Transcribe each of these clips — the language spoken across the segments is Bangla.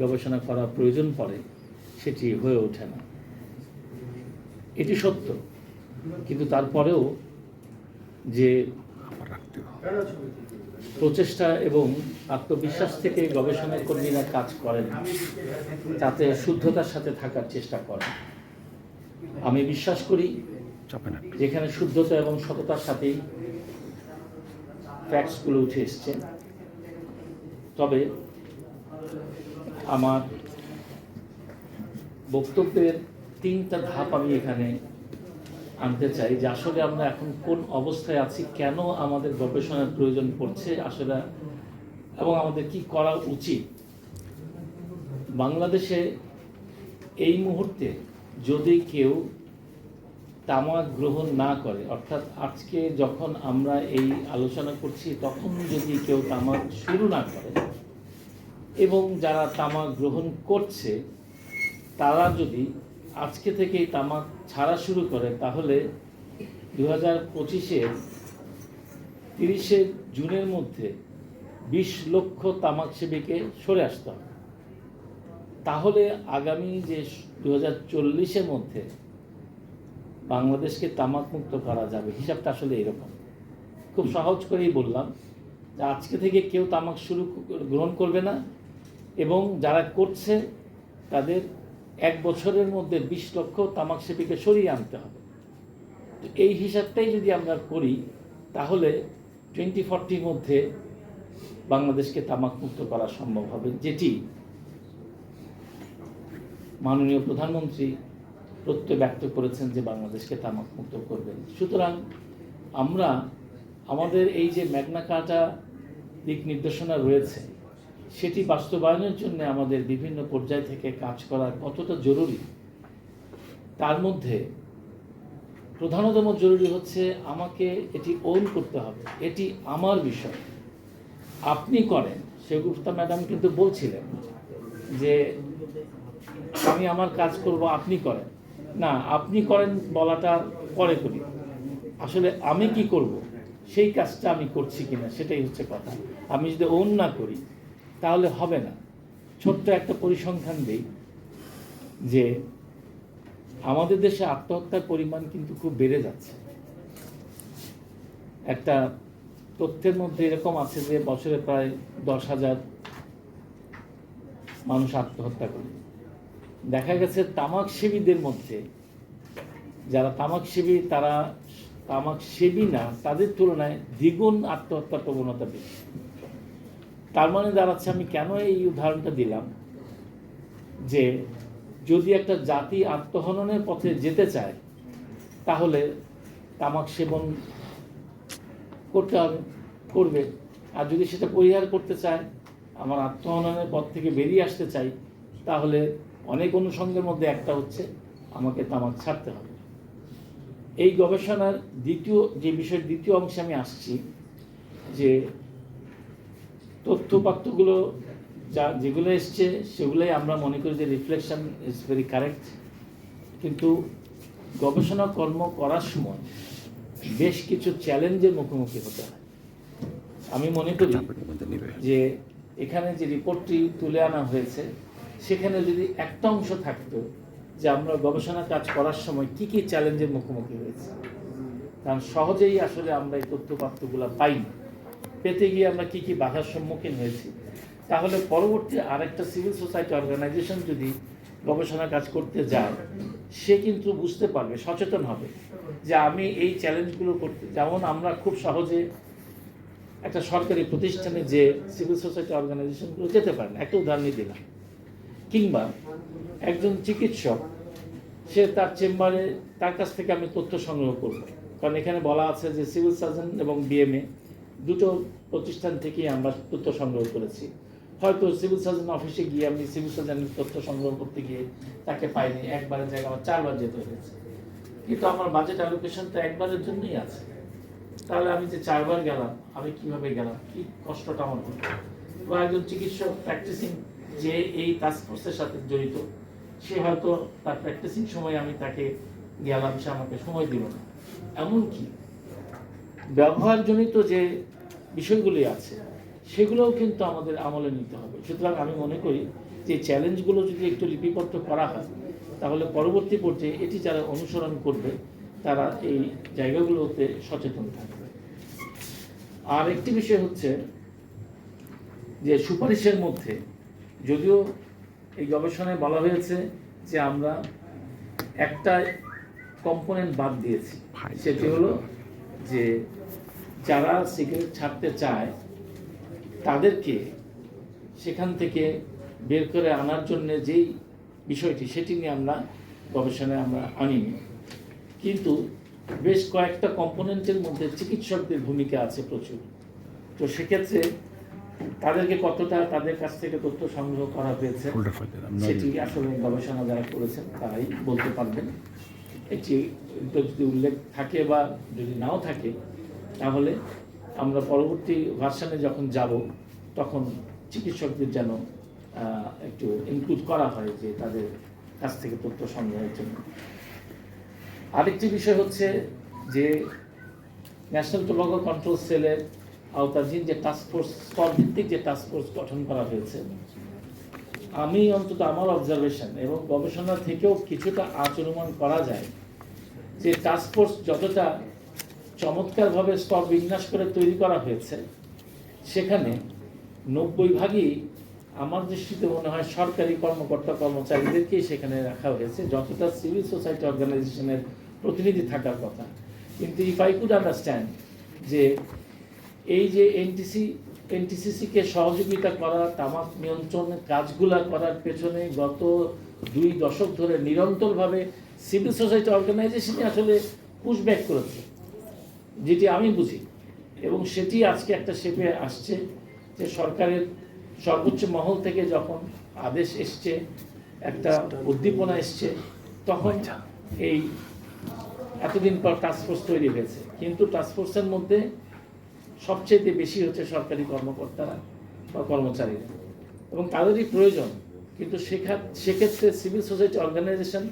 গবেষণা করা প্রয়োজন পড়ে সেটি হয়ে ওঠে না। এটি সত্য। কিন্তু তারপরেও যে প্রচেষ্টা এবং আত্মবিশ্বাস থেকে গবেষণা কর্মীরা কাজ করেন তাতে শুদ্ধতার সাথে থাকার চেষ্টা করেন। আমি বিশ্বাস করি যেখানে শুদ্ধতা এবং সততার সাথেই ফ্যাক্টসগুলো উঠে এসছে। তবে আমার বক্তব্যের তিনটা ধাপ আমি এখানে আনতে চাই যে আসলে আমরা এখন কোন অবস্থায় আছি, কেন আমাদের গবেষণার প্রয়োজন পড়ছে, আসলে এবং আমাদের কি করা উচিত। বাংলাদেশে এই মুহূর্তে যদি কেউ তামাক গ্রহণ না করে, অর্থাৎ আজকে যখন আমরা এই আলোচনা করছি, তখন যদি কেউ তামাক শুরু না করে এবং যারা তামাক গ্রহণ করছে, তারা যদি আজকে থেকেই তামাক ছাড়া শুরু করে, তাহলে দু হাজার পঁচিশের তিরিশে জুনের মধ্যে বিশ লক্ষ তামাক সেবীকে সরে আসতে হবে। তাহলে আগামী যে দু হাজার চল্লিশের মধ্যে বাংলাদেশকে তামাক মুক্ত করা যাবে, হিসাবটা আসলে এরকম। খুব সহজ করেই বললাম যে আজকে থেকে কেউ তামাক শুরু গ্রহণ করবে না এবং যারা করছে, তাদের এক বছরের মধ্যে বিশ লক্ষ তামাক সেবীকে সরিয়ে আনতে হবে। তো এই হিসাবটাই যদি আমরা করি, তাহলে টোয়েন্টি ফর্টির মধ্যে বাংলাদেশকে তামাক মুক্ত করা সম্ভব হবে। যেটি মাননীয় প্রধানমন্ত্রী প্রত্যয় ব্যক্ত করেছেন যে বাংলাদেশকে তামাক মুক্ত করবেন। সুতরাং আমরা আমাদের এই যে ম্যাগনা কাটা দিক নির্দেশনা রয়েছে সেটি বাস্তবায়নের জন্য আমাদের বিভিন্ন পর্যায় থেকে কাজ করা কতটা জরুরি, তার মধ্যে প্রধানতম জরুরি হচ্ছে আমাকে এটি ওন করতে হবে। এটি আমার বিষয়। আপনি করেন শেগুপ্তা ম্যাডাম কিন্তু বলছিলেন যে আমি আমার কাজ করব, আপনি করেন। না, আপনি করেন বলাটা পরে করি। আসলে আমি কি করব, সেই কাজটা আমি করছি কিনা সেটাই হচ্ছে কথা। আমি যদি ওন না করি তাহলে হবে না। ছোট্ট একটা পরিসংখ্যান দিই যে আমাদের দেশে আত্মহত্যার পরিমাণ কিন্তু খুব বেড়ে যাচ্ছে। একটা তথ্যের মধ্যে এরকম আছে যে বছরে প্রায় দশ হাজার মানুষ আত্মহত্যা করে। দেখা গেছে তামাক সেবীদের মধ্যে যারা তামাক সেবী তারা তামাক সেবী না, তাদের তুলনায় দ্বিগুণ আত্মহত্যার প্রবণতা বেশি। তার মানে দাঁড়াচ্ছে, আমি কেন এই উদাহরণটা দিলাম? যে যদি একটা জাতি আত্মহননের পথে যেতে চায়, তাহলে তামাক সেবন করতে হবে, করবে। আর যদি সেটা পরিহার করতে চায়, আমার আত্মহননের পথ থেকে বেরিয়ে আসতে চাই, তাহলে অনেক অনুষঙ্গের মধ্যে একটা হচ্ছে, আমাকে তামাক ছাড়তে হবে। এই গবেষণার দ্বিতীয়, যে বিষয়ের দ্বিতীয় অংশে আমি আসছি, যে তথ্যপাত্রগুলো যা যেগুলো এসছে, সেগুলোই আমরা মনে করি যে রিফ্লেকশন ইজ ভেরি কারেক্ট কিন্তু গবেষণা কর্ম করার সময় বেশ কিছু চ্যালেঞ্জের মুখোমুখি হতে হয়। আমি মনে করি যে এখানে যে রিপোর্টটি তুলে আনা হয়েছে, সেখানে যদি একটা অংশ থাকতো যে আমরা গবেষণা কাজ করার সময় কি কি চ্যালেঞ্জের মুখোমুখি হয়েছে কারণ সহজেই আসলে আমরা এই তথ্যপাত্রগুলো পাইনি। পেতে গিয়ে আমরা কি কি বাধার সম্মুখীন হয়েছি, তাহলে পরবর্তী আরেকটা সিভিল সোসাইটি অর্গানাইজেশন যদি গবেষণা কাজ করতে যায়, সে কিন্তু বুঝতে পারবে, সচেতন হবে যে আমি এই চ্যালেঞ্জগুলো করতে, যেমন আমরা খুব সহজে একটা সরকারি প্রতিষ্ঠানে যে সিভিল সোসাইটি অর্গানাইজেশনগুলো যেতে পারেন, একটা উদাহরণই দিলাম। কিংবা একজন চিকিৎসক, সে তার চেম্বারে, তার কাছ থেকে আমি তথ্য সংগ্রহ করব। কারণ এখানে বলা আছে যে সিভিল সার্জন এবং বিএমএ দুটো প্রতিষ্ঠান থেকেই আমরা তথ্য সংগ্রহ করেছি। হয়তো সিভিল সার্জন অফিসে গিয়ে আমি সিভিল সার্জনের তথ্য সংগ্রহ করতে গিয়ে তাকে পাইনি, একবারের জায়গায় আমার চারবার যেতে হয়েছে। কিন্তু আমার বাজেট অ্যালোকেশন তো একবারের জন্যই আছে। তাহলে আমি যে চারবার গেলাম, আমি কীভাবে গেলাম? কি কষ্টটা আমার বা একজন চিকিৎসক প্র্যাকটিসিং যে এই টাস্ক ফোর্সের সাথে জড়িত, সে হয়তো তার প্র্যাকটিসিং সময় আমি তাকে গেলাম, সে আমাকে সময় দিল না। এমনকি ব্যবহারজনিত যে বিষয়গুলি আছে সেগুলোও কিন্তু আমাদের আমলে নিতে হবে। সুতরাং আমি মনে করি যে চ্যালেঞ্জগুলো যদি একটু লিপিবদ্ধ করা হয় তাহলে পরবর্তী পর্যায়ে এটি যারা অনুসরণ করবে তারা এই জায়গাগুলোতে সচেতন থাকবে। আর একটি বিষয় হচ্ছে যে সুপারিশের মধ্যে যদিও এই গবেষণায় বলা হয়েছে যে আমরা একটা কম্পোনেন্ট বাদ দিয়েছি সেটি হলো যে যারা সিগারেট ছাড়তে চায় তাদেরকে সেখান থেকে বের করে আনার জন্য যেই বিষয়টি সেটি নিয়ে আমরা গবেষণায় আমরা আনিনি। কিন্তু বেশ কয়েকটা কম্পোনেন্টের মধ্যে চিকিৎসকদের ভূমিকা আছে প্রচুর। তো সেক্ষেত্রে তাদেরকে কতটা তাদের কাছ থেকে তথ্য সংগ্রহ করা হয়েছে সেটি আসলে গবেষণা যারা করেছেন তারাই বলতে পারবেন। এটি তো যদি উল্লেখ থাকে বা যদি নাও থাকে তাহলে আমরা পরবর্তী ভার্সানে যখন যাব, তখন চিকিৎসকদের যেন একটু ইনক্লুড করা হয় যে তাদের কাছ থেকে তথ্য সংগ্রহের জন্য। আরেকটি বিষয় হচ্ছে যে ন্যাশনাল টোবাকো কন্ট্রোল সেলের আওতাধীন যে টাস্ক ফোর্স স্তরভিত্তিক যে টাস্ক ফোর্স গঠন করা হয়েছে, আমি অন্তত আমার অবজারভেশন এবং গবেষণা থেকেও কিছুটা আচরণ করা যায় যে টাস্ক ফোর্স যতটা চমৎকারভাবে স্তর বিন্যাস করে তৈরি করা হয়েছে। সেখানে নব্বই ভাগই আমার দৃষ্টিতে মনে হয় সরকারি কর্মকর্তা কর্মচারীদেরকেই সেখানে রাখা হয়েছে, যতটা সিভিল সোসাইটি অর্গানাইজেশনের প্রতিনিধি থাকার কথা। কিন্তু ইফ আই কুড আন্ডারস্ট্যান্ড যে এই যে এনটিসি এনটিসিসিকে সহযোগিতা করা, তামাক নিয়ন্ত্রণের কাজগুলা করার পেছনে গত দুই দশক ধরে নিরন্তরভাবে সিভিল সোসাইটি অর্গানাইজেশনই আসলে পুশব্যাক করেছে। যেটি আমি বুঝি। এবং সেটি আজকে একটা শেপে আসছে যে সরকারের সর্বোচ্চ মহল থেকে যখন আদেশ এসছে একটা উদ্দীপনা এসছে তখন এই এতদিন পর টাস্কফোর্স তৈরি হয়েছে। কিন্তু টাস্কফোর্সের মধ্যে সবচেয়ে বেশি হচ্ছে সরকারি কর্মকর্তারা বা কর্মচারীরা। এবং তাদেরই প্রয়োজন। কিন্তু সেখা সেক্ষেত্রে সিভিল সোসাইটি অর্গানাইজেশন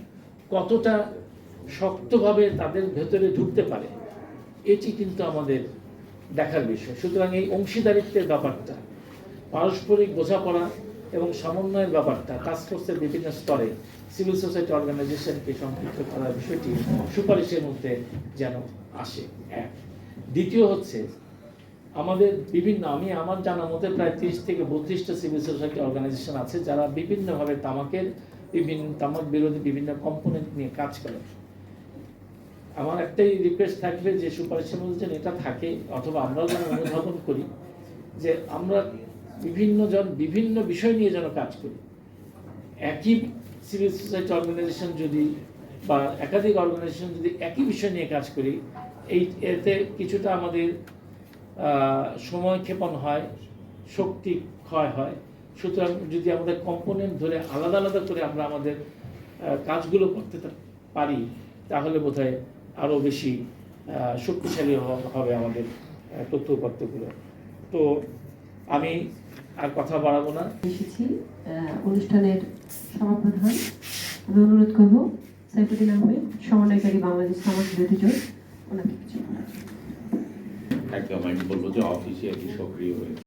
কতটা শক্তভাবে তাদের ভেতরে ঢুকতে পারে এটি কিন্তু আমাদের দেখার বিষয়। সুতরাং এই অংশীদারিত্বের ব্যাপারটা, পারস্পরিক বোঝাপড়া এবং সমন্বয়ের ব্যাপারটা টাস্কফোর্সের বিভিন্ন স্তরে সিভিল সোসাইটি অর্গানাইজেশনকে সম্পৃক্ত করার বিষয়টি সুপারিশের মধ্যে যেন আসে এক। দ্বিতীয় হচ্ছে, আমাদের বিভিন্ন, আমি আমার জানা মতে প্রায় তিরিশ থেকে বত্রিশটা সিভিল সোসাইটি অর্গানাইজেশন আছে যারা বিভিন্নভাবে তামাকের, বিভিন্ন তামাক বিরোধী বিভিন্ন কম্পোনেন্ট নিয়ে কাজ করে। আমার একটাই রিকোয়েস্ট থাকবে যে সুপারিশের মধ্যে যেন এটা থাকে। অথবা আমরাও যেন অনুধাবন করি যে আমরা বিভিন্ন জন বিভিন্ন বিষয় নিয়ে যেন কাজ করি। একই সিভিল সোসাইটি অর্গানাইজেশন যদি বা একাধিক অর্গানাইজেশন যদি একই বিষয় নিয়ে কাজ করি, এই এতে কিছুটা আমাদের সময় ক্ষেপণ হয়, শক্তি ক্ষয় হয়। সুতরাং যদি আমাদের কম্পোনেন্ট ধরে আলাদা আলাদা করে আমরা আমাদের কাজগুলো করতে পারি, তাহলে বোধহয় আরও বেশি শক্তিশালী হবে আমাদের তথ্য উপাত্তগুলো। তো আমি আর কথা বাড়াবো না। এসেছি অনুষ্ঠানের সভাপ্রধান আমি অনুরোধ করব সাইফুদ্দিন আহমেদ সমন্বয়কারী বাংলাদেশ সমাজ বিরোধী জোট ওনাকে কিছু। একদম আমি বলব যে অফিসিয়ালি সক্রিয় হয়েছে